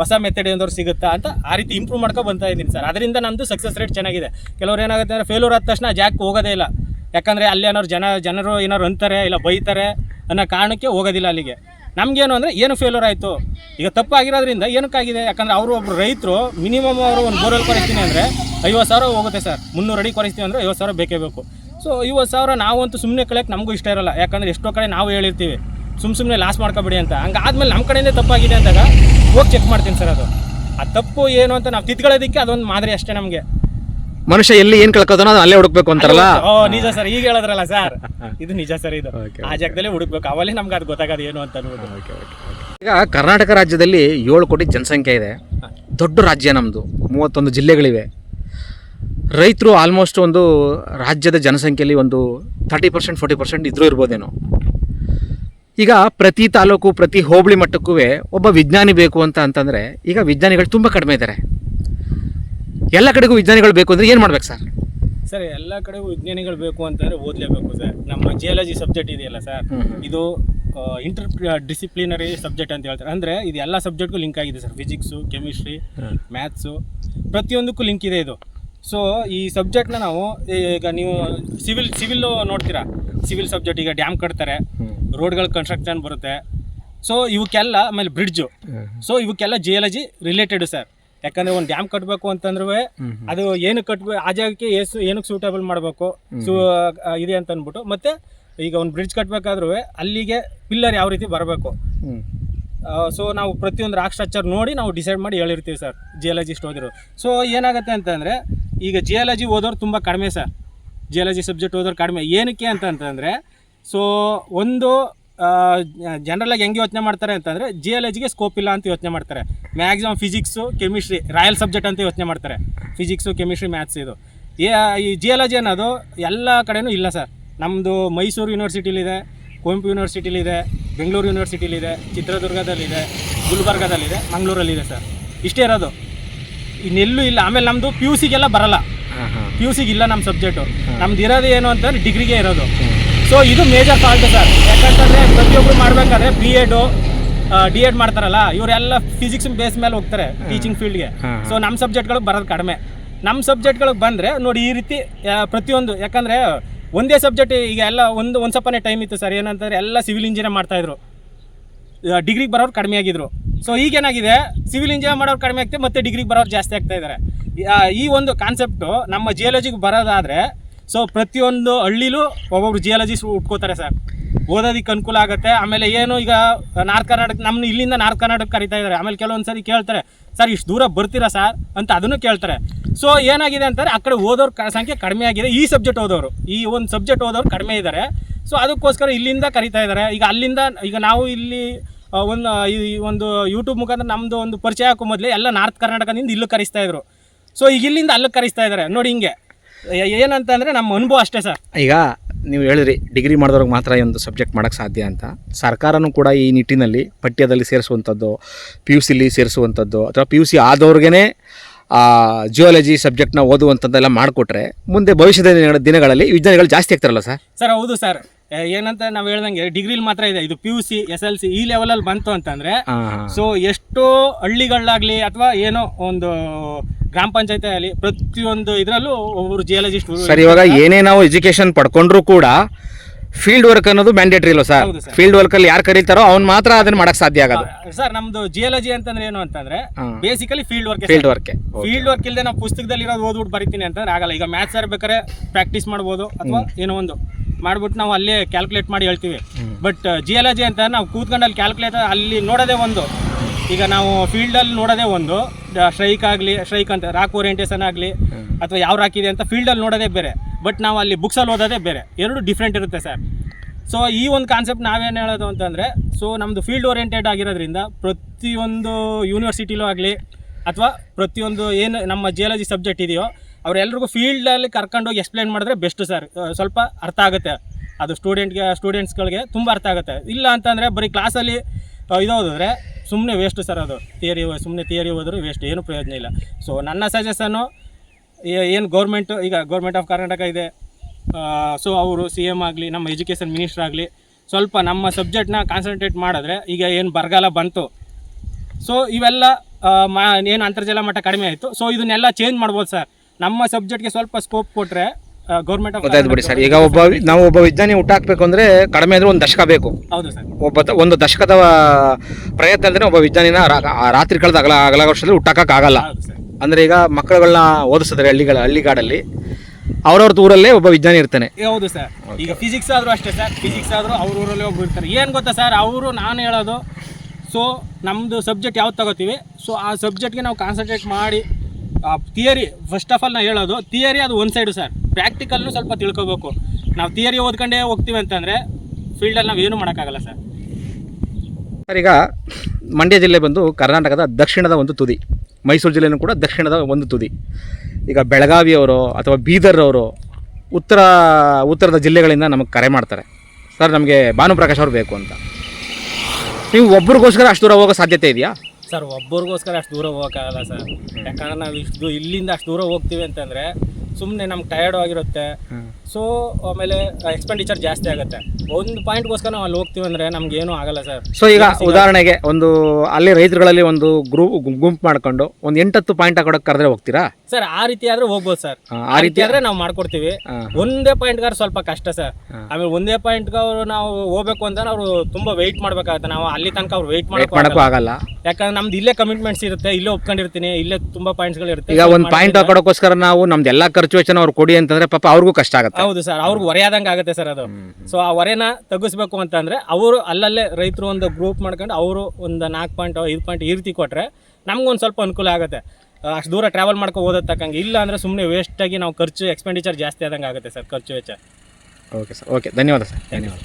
ಹೊಸ ಮೆಥಡ್ ಏನಾದ್ರು ಸಿಗುತ್ತಾ ಅಂತ ಆ ರೀತಿ ಇಂಪ್ರೂವ್ ಮಾಡ್ಕೊ ಬಂತಾ ಇದ್ದೀನಿ ಸರ್. ಅದರಿಂದ ನಮ್ಮದು ಸಕ್ಸಸ್ ರೇಟ್ ಚೆನ್ನಾಗಿದೆ. ಕೆಲವ್ರು ಏನಾಗುತ್ತೆ ಅಂದರೆ ಫೇಲ್ಯೂರ್ ಆದ ತಕ್ಷಣ ಜಾಕ್ ಹೋಗೋದೇ ಇಲ್ಲ. ಯಾಕಂದರೆ ಅಲ್ಲಿ ಏನಾದ್ರು ಜನ, ಜನರು ಏನಾದ್ರು ಅಂತಾರೆ ಇಲ್ಲ ಬೈತಾರೆ ಅನ್ನೋ ಕಾರಣಕ್ಕೆ ಹೋಗೋದಿಲ್ಲ ಅಲ್ಲಿಗೆ. ನಮಗೇನು ಅಂದರೆ ಏನು ಫೇಲ್ಯೂರ್ ಆಯಿತು? ಈಗ ತಪ್ಪಾಗಿರೋದ್ರಿಂದ ಏನಕ್ಕಾಗಿದೆ? ಯಾಕಂದರೆ ಅವರು ಒಬ್ಬರು ರೈತರು ಮಿನಿಮಮ್ ಅವರು ಒಂದು ಬೋರ್ವೆಲ್ ಕೊರಿಸ್ತೀನಿ ಅಂದರೆ ಐವತ್ತು ಸಾವಿರ ಹೋಗುತ್ತೆ ಸರ್. ಮುನ್ನೂರು ಅಡಿ ಕೊರಿಸ್ತೀವಿ ಅಂದರೆ ಐವತ್ತು ಸಾವಿರ ಬೇಕೇ ಬೇಕು. ಸೊ ಐವತ್ತು ಸಾವಿರ ನಾವಂತೂ ಸುಮ್ಮನೆ ಕಳೆಯೋಕ್ಕೆ ನಮಗೂ ಇಷ್ಟ ಇರಲ್ಲ. ಯಾಕಂದರೆ ಎಷ್ಟೋ ಕಡೆ ನಾವು ಹೇಳಿರ್ತೀವಿ ಸುಮ್ಮ ಸುಮ್ಮನೆ ಲಾಸ್ ಮಾಡ್ಕೊಬೇಡಿ ಅಂತ. ಹಂಗಾದ್ಮೇಲೆ ನಮ್ಮ ಕಡೆಯಿಂದ ತಪ್ಪಾಗಿದೆ ಅಂದಾಗ ಹೋಗಿ ಚೆಕ್ ಮಾಡ್ತೀನಿ ಸರ್ ಅದು. ಆ ತಪ್ಪು ಏನು ಅಂತ ನಾವು ತಿದ್ಕೊಳ್ಳೋದಕ್ಕೆ ಅದೊಂದು ಮಾದರಿ ಅಷ್ಟೇ ನಮಗೆ. ಮನುಷ್ಯ ಎಲ್ಲಿ ಏನ್ ಕಳ್ಕೋತಾನೋ ಅದು ಅಲ್ಲೇ ಹುಡುಕ್ಬೇಕು ಅಂತಾರಲ್ಲ? ಓ ನಿಜ ಸರ್. ಈಗ ಹೇಳಿದ್ರಲ್ಲ ಸರ್. ಇದು ನಿಜ ಸರ್ ಇದು. ಆ ಜಾಗದಲ್ಲೇ ಹುಡುಕ್ಬೇಕು. ಅವಲ್ಲೇ ನಮ್ಗೆ ಅದು ಗೊತ್ತಾಗೋದು ಏನು ಅಂತ ಅನ್ಬೋದು ಈಗ ಕರ್ನಾಟಕ ರಾಜ್ಯದಲ್ಲಿ ಏಳು ಕೋಟಿ ಜನಸಂಖ್ಯೆ ಇದೆ. ದೊಡ್ಡ ರಾಜ್ಯ ನಮ್ಮದು ಮೂವತ್ತೊಂದು ಜಿಲ್ಲೆಗಳಿವೆ. ರೈತರು ಆಲ್ಮೋಸ್ಟ್ ಒಂದು ರಾಜ್ಯದ ಜನಸಂಖ್ಯೆಯಲ್ಲಿ ಒಂದು ತರ್ಟಿ ಪರ್ಸೆಂಟ್ ಫೋರ್ಟಿ ಪರ್ಸೆಂಟ್ ಇದ್ರೂ ಇರ್ಬೋದೇನೋ. ಈಗ ಪ್ರತಿ ತಾಲೂಕು ಪ್ರತಿ ಹೋಬಳಿ ಮಟ್ಟಕ್ಕೂ ಒಬ್ಬ ವಿಜ್ಞಾನಿ ಬೇಕು ಅಂತ ಅಂತಂದರೆ ಈಗ ವಿಜ್ಞಾನಿಗಳು ತುಂಬ ಕಡಿಮೆ ಇದ್ದಾರೆ ಎಲ್ಲ ಕಡೆಗೂ ವಿಜ್ಞಾನಿಗಳು ಬೇಕು ಅಂದರೆ ಏನು ಮಾಡ್ಬೇಕು ಸರ್? ಸರ್ ಎಲ್ಲ ಕಡೆಗೂ ವಿಜ್ಞಾನಿಗಳು ಬೇಕು ಅಂತಂದ್ರೆ ಓದಲೇಬೇಕು ಸರ್. ನಮ್ಮ ಜಿಯಾಲಜಿ ಸಬ್ಜೆಕ್ಟ್ ಇದೆಯಲ್ಲ ಸರ್. ಇದು ಇಂಟರ್ ಡಿಸಿಪ್ಲಿನರಿ ಸಬ್ಜೆಕ್ಟ್ ಅಂತ ಹೇಳ್ತಾರೆ. ಅಂದರೆ ಇದು ಎಲ್ಲ ಸಬ್ಜೆಕ್ಟ್ಗೂ ಲಿಂಕ್ ಆಗಿದೆ ಸರ್. ಫಿಸಿಕ್ಸು ಕೆಮಿಸ್ಟ್ರಿ ಮ್ಯಾಥ್ಸು ಪ್ರತಿಯೊಂದಕ್ಕೂ ಲಿಂಕ್ ಇದೆ ಇದು. ಸೊ ಈ ಸಬ್ಜೆಕ್ಟ್ನ ನಾವು ಈಗ ನೀವು ಸಿವಿಲ್ ಸಿವಿಲ್ ನೋಡ್ತೀರಾ? ಸಿವಿಲ್ ಸಬ್ಜೆಕ್ಟ್ ಈಗ ಡ್ಯಾಮ್ ಕಟ್ತಾರೆ. ರೋಡ್ಗಳ ಕನ್ಸ್ಟ್ರಕ್ಷನ್ ಬರುತ್ತೆ. ಸೊ ಇವಕ್ಕೆಲ್ಲ ಆಮೇಲೆ ಬ್ರಿಡ್ಜು ಸೊ ಇವಕ್ಕೆಲ್ಲ ಜಿಯಾಲಜಿ ರಿಲೇಟೆಡ್ ಸರ್. ಯಾಕಂದ್ರೆ ಒಂದು ಡ್ಯಾಮ್ ಕಟ್ಟಬೇಕು ಅಂತಂದ್ರೂ ಅದು ಏನು ಕಟ್ಬೇಕು ಆ ಜಾಗಕ್ಕೆ ಎಷ್ಟು ಏನಕ್ಕೆ ಸೂಟಬಲ್ ಮಾಡಬೇಕು? ಸೂ ಇದೆ ಅಂತ ಅಂದ್ಬಿಟ್ಟು ಮತ್ತೆ ಈಗ ಒಂದು ಬ್ರಿಡ್ಜ್ ಕಟ್ಟಬೇಕಾದ್ರೂ ಅಲ್ಲಿಗೆ ಪಿಲ್ಲರ್ ಯಾವ ರೀತಿ ಬರಬೇಕು? ಸೊ ನಾವು ಪ್ರತಿಯೊಂದು ರಾಕ್ ಸ್ಟ್ರಕ್ಚರ್ ನೋಡಿ ನಾವು ಡಿಸೈಡ್ ಮಾಡಿ ಹೇಳಿರ್ತೀವಿ ಸರ್ ಜಿಯಾಲಜಿಸ್ಟ್ ಓದಿರೋ ಸೊ ಏನಾಗುತ್ತೆ ಅಂತಂದರೆ ಈಗ ಜಿಯಾಲಜಿ ಓದೋರು ತುಂಬ ಕಡಿಮೆ ಸರ್. ಜಿಯಾಲಜಿ ಸಬ್ಜೆಕ್ಟ್ ಓದೋರು ಕಡಿಮೆ. ಏನಕ್ಕೆ ಅಂತ ಅಂತಂದರೆ ಸೊ ಒಂದು ಜನರಲಾಗಿ ಹೆಂಗೆ ಯೋಚನೆ ಮಾಡ್ತಾರೆ ಅಂತಂದರೆ ಜಿಯಾಲಜಿಗೆ ಸ್ಕೋಪ್ ಇಲ್ಲ ಅಂತ ಯೋಚನೆ ಮಾಡ್ತಾರೆ. Maximum physics chemistry royal subject ಅಂತ ಯೋಚನೆ ಮಾಡ್ತಾರೆ. ಫಿಸಿಕ್ಸು ಕೆಮಿಸ್ಟ್ರಿ ಮ್ಯಾಥ್ಸ್ ಇದು. ಏ- ಈ ಜಿಯಾಲಜಿ ಅನ್ನೋದು ಎಲ್ಲ ಕಡೆನೂ ಇಲ್ಲ ಸರ್. ನಮ್ಮದು ಮೈಸೂರು ಯೂನಿವರ್ಸಿಟಿಲಿದೆ ಕುವೆಂಪು ಯೂನಿವರ್ಸಿಟಿಲಿದೆ ಬೆಂಗಳೂರು ಯೂನಿವರ್ಸಿಟಿಲಿದೆ ಚಿತ್ರದುರ್ಗದಲ್ಲಿದೆ ಗುಲ್ಬರ್ಗದಲ್ಲಿದೆ ಮಂಗಳೂರಲ್ಲಿದೆ ಸರ್. ಇಷ್ಟೇ ಇರೋದು. ಇನ್ನೆಲ್ಲೂ ಇಲ್ಲ. ಆಮೇಲೆ ನಮ್ಮದು ಪಿ ಯು ಸಿಗೆಲ್ಲ ಬರಲ್ಲ. ಪಿ ಯು ಸಿಗೆ ಇಲ್ಲ ನಮ್ಮ ಸಬ್ಜೆಕ್ಟು ನಮ್ದು ಇರೋದು ಏನು ಅಂತಂದ್ರೆ ಡಿಗ್ರಿಗೆ ಇರೋದು. ಸೊ ಇದು ಮೇಜರ್ ಫಾಲ್ಟ್ ಸರ್ ಯಾಕಂತಂದರೆ ಪ್ರತಿಯೊಬ್ಬರು ಮಾಡಬೇಕಾದ್ರೆ ಬಿ ಎಡು ಡಿ ಎಡ್ ಮಾಡ್ತಾರಲ್ಲ ಇವರೆಲ್ಲ ಫಿಸಿಕ್ಸ್ ಬೇಸ್ ಮೇಲೆ ಹೋಗ್ತಾರೆ ಟೀಚಿಂಗ್ ಫೀಲ್ಡ್ಗೆ ಸೊ ನಮ್ಮ ಸಬ್ಜೆಕ್ಟ್ಗಳಿಗೆ ಬರೋದು ಕಡಿಮೆ. ನಮ್ಮ ಸಬ್ಜೆಕ್ಟ್ಗಳಿಗೆ ಬಂದರೆ ನೋಡಿ ಈ ರೀತಿ ಪ್ರತಿಯೊಂದು ಯಾಕಂದರೆ ಒಂದೇ ಸಬ್ಜೆಕ್ಟ್ ಈಗ ಎಲ್ಲ ಒಂದು ಒಂದು ಸ್ವಲ್ಪನೇ ಟೈಮ್ ಇತ್ತು ಸರ್ ಏನಂತಂದ್ರೆ ಎಲ್ಲ ಸಿವಿಲ್ ಇಂಜಿನಿಯರ್ ಮಾಡ್ತಾಯಿದ್ರು ಡಿಗ್ರಿಗೆ ಬರೋರು ಕಡಿಮೆ ಆಗಿದ್ರು. ಸೊ ಈಗೇನಾಗಿದೆ ಸಿವಿಲ್ ಇಂಜಿನಿಯರ್ ಮಾಡೋರು ಕಡಿಮೆ ಆಗ್ತದೆ ಮತ್ತೆ ಡಿಗ್ರಿಗೆ ಬರೋರು ಜಾಸ್ತಿ ಆಗ್ತಾ ಇದ್ದಾರೆ ಈ ಒಂದು ಕಾನ್ಸೆಪ್ಟು ನಮ್ಮ ಜಿಯಾಲಜಿಗೆ ಬರೋದಾದರೆ ಸೊ ಪ್ರತಿಯೊಂದು ಹಳ್ಳಿಲೂ ಒಬ್ಬೊಬ್ರು ಜಿಯಾಲಜಿಸ್ಟ್ ಉಟ್ಕೋತಾರೆ ಸರ್ ಓದೋದಕ್ಕೆ ಅನುಕೂಲ ಆಗುತ್ತೆ. ಆಮೇಲೆ ಏನು ಈಗ ನಾರ್ತ್ ಕರ್ನಾಟಕ ನಮ್ಮ ಇಲ್ಲಿಂದ ನಾರ್ತ್ ಕರ್ನಾಟಕ ಕರಿತಾ ಇದ್ದಾರೆ. ಆಮೇಲೆ ಕೆಲವೊಂದು ಸರಿ ಕೇಳ್ತಾರೆ ಸರ್ ಇಷ್ಟು ದೂರ ಬರ್ತೀರಾ ಸರ್ ಅಂತ ಅದನ್ನು ಕೇಳ್ತಾರೆ. ಸೊ ಏನಾಗಿದೆ ಅಂತಾರೆ, ಆ ಕಡೆ ಓದೋರ ಸಂಖ್ಯೆ ಕಡಿಮೆ ಆಗಿದೆ. ಈ ಸಬ್ಜೆಕ್ಟ್ ಓದೋರು, ಈ ಒಂದು ಸಬ್ಜೆಕ್ಟ್ ಓದೋರು ಕಡಿಮೆ ಇದ್ದಾರೆ ಸೊ ಅದಕ್ಕೋಸ್ಕರ ಇಲ್ಲಿಂದ ಕರಿತಾ ಇದ್ದಾರೆ ಈಗ ಅಲ್ಲಿಂದ, ಈಗ ನಾವು ಇಲ್ಲಿ ಒಂದು ಈ, ಒಂದು ಯೂಟ್ಯೂಬ್ ಮುಖಾಂತರ ನಮ್ಮದು ಒಂದು ಪರಿಚಯ ಹಾಕೋ ಮೊದಲೇ ಎಲ್ಲ ನಾರ್ತ್ ಕರ್ನಾಟಕದಿಂದ ಇಲ್ಲೂ ಕರೆಸ್ತಾ ಇದ್ರು. ಸೊ ಈಗ ಇಲ್ಲಿಂದ ಅಲ್ಲಿಗೆ ಕರಿಸ್ತಾ ಇದ್ದಾರೆ ನೋಡಿ ಹಿಂಗೆ. ಏನಂತಂದರೆ ನಮ್ಮ ಅನುಭವ ಅಷ್ಟೇ ಸರ್. ಈಗ ನೀವು ಹೇಳಿದ್ರಿ ಡಿಗ್ರಿ ಮಾಡಿದವ್ರಿಗೆ ಮಾತ್ರ ಈ ಒಂದು ಸಬ್ಜೆಕ್ಟ್ ಮಾಡೋಕ್ಕೆ ಸಾಧ್ಯ ಅಂತ. ಸರ್ಕಾರನೂ ಕೂಡ ಈ ನಿಟ್ಟಿನಲ್ಲಿ ಪಠ್ಯದಲ್ಲಿ ಸೇರಿಸುವಂಥದ್ದು ಪಿ ಯು ಸಿಲಿ ಸೇರಿಸುವಂಥದ್ದು ಅಥವಾ ಪಿ ಯು ಸಿ ಆದವ್ರಿಗೇ ಜಿಯಾಲಜಿ ಸಬ್ಜೆಕ್ಟ್ನ ಓದುವಂಥದ್ದೆಲ್ಲ ಮಾಡಿಕೊಟ್ರೆ ಮುಂದೆ ಭವಿಷ್ಯದ ದಿನಗಳ- ದಿನಗಳಲ್ಲಿ ವಿಜ್ಞಾನಿಗಳು ಜಾಸ್ತಿ ಆಗ್ತಾರಲ್ಲ ಸರ್? ಸರ್ ಹೌದು ಸರ್. ಏನಂತ ನಾವು ಹೇಳ್ದಂಗೆ ಡಿಗ್ರಿಲಿ ಮಾತ್ರ ಇದೆ. ಇದು P U C S L C ಈ ಲೆವೆಲಲ್ಲಿ ಬಂತು ಅಂತಂದ್ರೆ ಸೊ ಎಷ್ಟೋ ಹಳ್ಳಿಗಳಾಗ್ಲಿ ಅಥವಾ ಏನೋ ಒಂದು ಗ್ರಾಮ ಪಂಚಾಯತ್ ಆಗಲಿ ಪ್ರತಿಯೊಂದು ಇದರಲ್ಲೂ ಒಬ್ಬರು ಜಿಯಾಲಜಿಸ್ಟ್ ಸರ್ ಇವಾಗ ಏನೇ ನಾವು ಎಜುಕೇಶನ್ ಪಡ್ಕೊಂಡ್ರೂ ಕೂಡ ಫೀಲ್ಡ್ ವರ್ಕ್ ಅನ್ನೋದು ಮ್ಯಾಂಡೇಟ್ರಿ ಇಲ್ಲ ಸರ್ ಹೌದು ಸರ್. ಫೀಲ್ಡ್ ವರ್ಕ್ ಅಲ್ಲಿ ಯಾರು ಕರೀತಾರೋ ಅವ್ನು ಮಾತ್ರ ಅದನ್ನ ಮಾಡಕ್ ಸಾಧ್ಯ ಆಗೋದು. ಸರ್ ನಮ್ದು ಜಿಯಾಲಜಿ ಅಂತಂದ್ರೆ ಏನು ಅಂತಂದ್ರೆ. Basically field work field work field work ಇಲ್ಲದೆ ನಾವು ಪುಸ್ತಕದಲ್ಲಿ ಇರೋದು ಓದ್ಬಿಟ್ಟು ಬರಿತೀನಿ ಅಂತಂದ್ರೆ ಆಗಲ್ಲ. ಈಗ ಮ್ಯಾಥ್ಸ್ ಆರ್ ಬೇಕಾದ್ರೆ ಪ್ರಾಕ್ಟೀಸ್ ಮಾಡ್ಬೋದು ಅಥವಾ ಏನೋ ಒಂದು. ಮಾಡ್ಬಿಟ್ಟು ನಾವು ಅಲ್ಲೇ ಕ್ಯಾಲ್ಕುಲೇಟ್ ಮಾಡಿ ಹೇಳ್ತೀವಿ. ಬಟ್ ಜಿಯಾಲಜಿ ಅಂತ ನಾವು ಕೂತ್ಕೊಂಡು ಕ್ಯಾಲ್ಕುಲೇಟರ್ ಕ್ಯಾಲ್ಕುಲೇಟ್ ಅಲ್ಲಿ ನೋಡೋದೇ ಒಂದು. ಈಗ ನಾವು ಫೀಲ್ಡಲ್ಲಿ ನೋಡೋದೇ ಒಂದು. ಸ್ಟ್ರೈಕ್ ಆಗಲಿ ಸ್ಟ್ರೈಕ್ ಅಂತ ರಾಕ್ ಓರಿಯೆಂಟೇಷನ್ ಆಗಲಿ ಅಥವಾ ಯಾವ ರಾಕ್ ಇದೆ ಅಂತ ಫೀಲ್ಡಲ್ಲಿ ನೋಡೋದೇ ಬೇರೆ. ಬಟ್ ನಾವು ಅಲ್ಲಿ ಬುಕ್ಸಲ್ಲಿ ಓದೋದೇ ಬೇರೆ. ಎರಡು ಡಿಫ್ರೆಂಟ್ ಇರುತ್ತೆ ಸರ್ ಸೊ ಈ ಒಂದು ಕಾನ್ಸೆಪ್ಟ್ ನಾವೇನು ಹೇಳೋದು ಅಂತಂದರೆ ಸೊ ನಮ್ಮದು ಫೀಲ್ಡ್ ಓರಿಯೆಂಟೆಡ್ ಆಗಿರೋದ್ರಿಂದ ಪ್ರತಿಯೊಂದು ಯೂನಿವರ್ಸಿಟಿಲೂ ಆಗಲಿ ಅಥವಾ ಪ್ರತಿಯೊಂದು ಏನು ನಮ್ಮ ಜಿಯಾಲಜಿ ಸಬ್ಜೆಕ್ಟ್ ಇದೆಯೋ, ಅವರೆಲ್ರಿಗೂ ಫೀಲ್ಡಲ್ಲಿ ಕರ್ಕೊಂಡೋಗಿ ಎಕ್ಸ್ಪ್ಲೇನ್ ಮಾಡಿದ್ರೆ ಬೆಸ್ಟ್ ಸರ್ ಸ್ವಲ್ಪ ಅರ್ಥ ಆಗುತ್ತೆ. ಅದು ಸ್ಟೂಡೆಂಟ್ಗೆ ಸ್ಟೂಡೆಂಟ್ಸ್ಗಳಿಗೆ ತುಂಬ ಅರ್ಥ ಆಗುತ್ತೆ. ಇಲ್ಲ ಅಂತಂದರೆ ಬರೀ ಕ್ಲಾಸಲ್ಲಿ ಇದು ಓದಿದ್ರೆ ಸುಮ್ಮನೆ ವೇಸ್ಟು ಸರ್ ಅದು. ಥಿಯರಿ ಸುಮ್ಮನೆ ಥಿಯರಿ ಓದಿದ್ರೆ ವೇಸ್ಟ್ ಏನು ಪ್ರಯೋಜನ ಇಲ್ಲ. ಸೊ ನನ್ನ ಸಜೆಷನ್ನು ಏನು ಗೌರ್ಮೆಂಟು ಈಗ ಗೌರ್ಮೆಂಟ್ ಆಫ್ ಕರ್ನಾಟಕ ಇದೆ. ಸೊ ಅವರು ಸಿ ಎಂ ಆಗಲಿ ನಮ್ಮ ಎಜುಕೇಷನ್ ಮಿನಿಸ್ಟರ್ ಆಗಲಿ ಸ್ವಲ್ಪ ನಮ್ಮ ಸಬ್ಜೆಕ್ಟ್ನ ಕಾನ್ಸಂಟ್ರೇಟ್ ಮಾಡಿದ್ರೆ ಈಗ ಏನು ಬರಗಾಲ ಬಂತು. ಸೊ ಇವೆಲ್ಲ ಮಾ ಏನು ಅಂತರ್ಜಲ ಮಟ್ಟ ಕಡಿಮೆ ಆಯಿತು. ಸೊ ಇದನ್ನೆಲ್ಲ ಚೇಂಜ್ ಮಾಡ್ಬೋದು ಸರ್ ನಮ್ಮ ಸಬ್ಜೆಕ್ಟ್ಗೆ ಸ್ವಲ್ಪ ಸ್ಕೋಪ್ ಕೊಟ್ಟರೆ ಗೌರ್ಮೆಂಟ್ ಗೊತ್ತಾಯ್ತು ಬಿಡಿ ಸರ್ ಈಗ ಒಬ್ಬ ನಾವು ಒಬ್ಬ ವಿಜ್ಞಾನಿ ಹುಟ್ಟಾಕ್ಬೇಕು ಅಂದ್ರೆ ಕಡಿಮೆ ಅಂದರೆ ಒಂದು ದಶಕ ಬೇಕು. ಹೌದು ಸರ್ ಒಬ್ಬ ಒಂದು ದಶಕದ ಪ್ರಯತ್ನ ಅಂದರೆ ಒಬ್ಬ ವಿಜ್ಞಾನಿನ ರಾತ್ರಿ ಕಳೆದ ಅಗಲ ಅಗಲ ವರ್ಷದಲ್ಲಿ ಹುಟ್ಟಾಕಕ್ಕಾಗಲ್ಲ ಅಂದ್ರೆ ಈಗ ಮಕ್ಕಳುಗಳನ್ನ ಓದಿಸಿದ್ರೆ ಹಳ್ಳಿಗಳ ಹಳ್ಳಿಗಾಡಲ್ಲಿ ಅವ್ರವ್ರ ಊರಲ್ಲೇ ಒಬ್ಬ ವಿಜ್ಞಾನಿ ಇರ್ತಾನೆ. ಹೌದು ಸರ್ ಈಗ ಫಿಸಿಕ್ಸ್ ಆದರೂ ಅಷ್ಟೇ ಸರ್ ಫಿಸಿಕ್ಸ್ ಆದರೂ ಅವ್ರ ಊರಲ್ಲಿ ಒಬ್ರು ಇರ್ತಾರೆ. ಏನು ಗೊತ್ತಾ ಸರ್ ಅವರು ನಾನು ಹೇಳೋದು ಸೊ ನಮ್ಮದು ಸಬ್ಜೆಕ್ಟ್ ಯಾವ್ದು ತಗೋತೀವಿ? ಸೊ ಆ ಸಬ್ಜೆಕ್ಟ್ಗೆ ನಾವು ಕಾನ್ಸಂಟ್ರೇಟ್ ಮಾಡಿ ಥಿಯರಿ ಫಸ್ಟ್ ಆಫ್ ಆಲ್ ನಾವು ಹೇಳೋದು ಥಿಯರಿ ಅದು ಒಂದು ಸೈಡು ಸರ್ ಪ್ರಾಕ್ಟಿಕಲ್ನು ಸ್ವಲ್ಪ ತಿಳ್ಕೊಬೇಕು. ನಾವು ಥಿಯರಿ ಓದ್ಕೊಂಡೇ ಹೋಗ್ತೀವಿ ಅಂತಂದರೆ ಫೀಲ್ಡಲ್ಲಿ ನಾವು ಏನೂ ಮಾಡೋಕ್ಕಾಗಲ್ಲ ಸರ್ ಸರ್ ಈಗ ಮಂಡ್ಯ ಜಿಲ್ಲೆ ಬಂದು ಕರ್ನಾಟಕದ ದಕ್ಷಿಣದ ಒಂದು ತುದಿ. ಮೈಸೂರು ಜಿಲ್ಲೆಯೂ ಕೂಡ ದಕ್ಷಿಣದ ಒಂದು ತುದಿ. ಈಗ ಬೆಳಗಾವಿಯವರು ಅಥವಾ ಬೀದರ್ರವರು ಉತ್ತರ, ಉತ್ತರದ ಜಿಲ್ಲೆಗಳಿಂದ ನಮಗೆ ಕರೆ ಮಾಡ್ತಾರೆ. ಸರ್, ನಮಗೆ ಭಾನುಪ್ರಕಾಶ್ ಅವರು ಬೇಕು ಅಂತ. ನೀವು ಒಬ್ರಿಗೋಸ್ಕರ ಅಷ್ಟು ದೂರ ಹೋಗೋ ಸಾಧ್ಯತೆ ಇದೆಯಾ? ಸರ್ ಒಬ್ಬರಿಗೋಸ್ಕರ ಅಷ್ಟು ದೂರ ಹೋಗೋಕ್ಕಾಗಲ್ಲ ಸರ್. ಯಾಕಂದ್ರೆ ನಾವು ಇಷ್ಟು ಇಲ್ಲಿಂದ ಅಷ್ಟು ದೂರ ಹೋಗ್ತೀವಿ ಅಂತಂದರೆ ಸುಮ್ಮನೆ ನಮ್ಗೆ ಟಯರ್ಡ್ ಆಗಿರುತ್ತೆ. ಸೊ ಆಮೇಲೆ ಎಕ್ಸ್ಪೆಂಡಿಚರ್ ಜಾಸ್ತಿ ಆಗುತ್ತೆ. ಒಂದು ಪಾಯಿಂಟ್ಗೋಸ್ಕರ ನಾವು ಅಲ್ಲಿ ಹೋಗ್ತೀವಿ ಅಂದರೆ ನಮ್ಗೆ ಏನೂ ಆಗಲ್ಲ ಸರ್. ಸೊ ಈಗ ಉದಾಹರಣೆಗೆ ಒಂದು ಅಲ್ಲಿ ರೈತರುಗಳಲ್ಲಿ ಒಂದು ಗ್ರೂಪ್ ಗುಂಪು ಮಾಡ್ಕೊಂಡು ಒಂದು ಎಂಟತ್ತು ಪಾಯಿಂಟ್ ಹಾಕೊಡಕ್ಕೆ ಕರೆದ್ರೆ ಹೋಗ್ತೀರಾ? ಸರ್ ಆ ರೀತಿ ಆದ್ರೆ ಹೋಗ್ಬೋದು ಸರ್. ಆ, ರೀತಿ ಆದ್ರೆ ನಾವು ಮಾಡ್ಕೊಡ್ತೀವಿ. ಒಂದೇ ಪಾಯಿಂಟ್ಗಾರ ಸ್ವಲ್ಪ ಕಷ್ಟ ಸರ್. ಆಮೇಲೆ ಒಂದೇ ಪಾಯಿಂಟ್ಗೆ ಅವರು ನಾವು ಹೋಗ್ಬೇಕು ಅಂತ ಅವರು ತುಂಬಾ ವೆಯ್ಟ್ ಮಾಡ್ಬೇಕಾಗತ್ತೆ. ನಾವು ಅಲ್ಲಿ ತನಕ ಅವ್ರು ವೆಯ್ಟ್ ಮಾಡಕ್ಕೆ ಆಗಲ್ಲ. ಯಾಕಂದ್ರೆ ನಮ್ದು ಇಲ್ಲೇ ಕಮಿಟ್ಮೆಂಟ್ಸ್ ಇರುತ್ತೆ ಇಲ್ಲೇ ಒಪ್ಕೊಂಡಿರ್ತೀನಿ ಇಲ್ಲೇ ತುಂಬಾ ಪಾಯಿಂಟ್ಸ್ಗಳು ಇರುತ್ತೆ. ಈಗ ಒಂದು ಪಾಯಿಂಟ್ ಮಾಡ್ತೀನಿ. ನಾವು ನಮ್ದು ಎಲ್ಲ ಖರ್ಚು ವೆಚ್ಚನ ಅವ್ರು ಕೊಡಿ ಅಂತಂದ್ರೆ ಪಾಪ ಅವ್ರಿಗೂ ಕಷ್ಟ ಆಗುತ್ತೆ. ಹೌದು ಸರ್ ಅವ್ರಿಗೆ ಹೊರೆಯಾದಂಗೆ ಆಗುತ್ತೆ ಸರ್ ಅದು. ಸೊ ಆ ಹೊರೆನ ತಗ್ಗಿಸ್ಬೇಕು ಅಂತಂದ್ರೆ ಅವರು ಅಲ್ಲಲ್ಲೇ ರೈತರು ಒಂದು ಗ್ರೂಪ್ ಮಾಡ್ಕೊಂಡು ಅವರು ಒಂದು ನಾಲ್ಕು ಪಾಯಿಂಟ್ ಐದು ಪಾಯಿಂಟ್ ಈ ರೀತಿ ಕೊಟ್ಟರೆ ನಮ್ಗೊಂದು ಸ್ವಲ್ಪ ಅನುಕೂಲ ಆಗುತ್ತೆ. ಅಷ್ಟು ದೂರ ಟ್ರಾವೆಲ್ ಮಾಡ್ಕೊ ಓದೋದ್ ತಕ್ಕಂಗೆ. ಇಲ್ಲ ಅಂದರೆ ಸುಮ್ಮನೆ ವೇಸ್ಟಾಗಿ ನಾವು ಖರ್ಚು ಎಕ್ಸ್ಪೆಂಡಿಚರ್ ಜಾಸ್ತಿ ಆದಂಗೆ ಆಗುತ್ತೆ ಸರ್ ಖರ್ಚು ವೆಚ್ಚ. ಓಕೆ ಸರ್ ಓಕೆ ಧನ್ಯವಾದ ಸರ್. ಧನ್ಯವಾದ.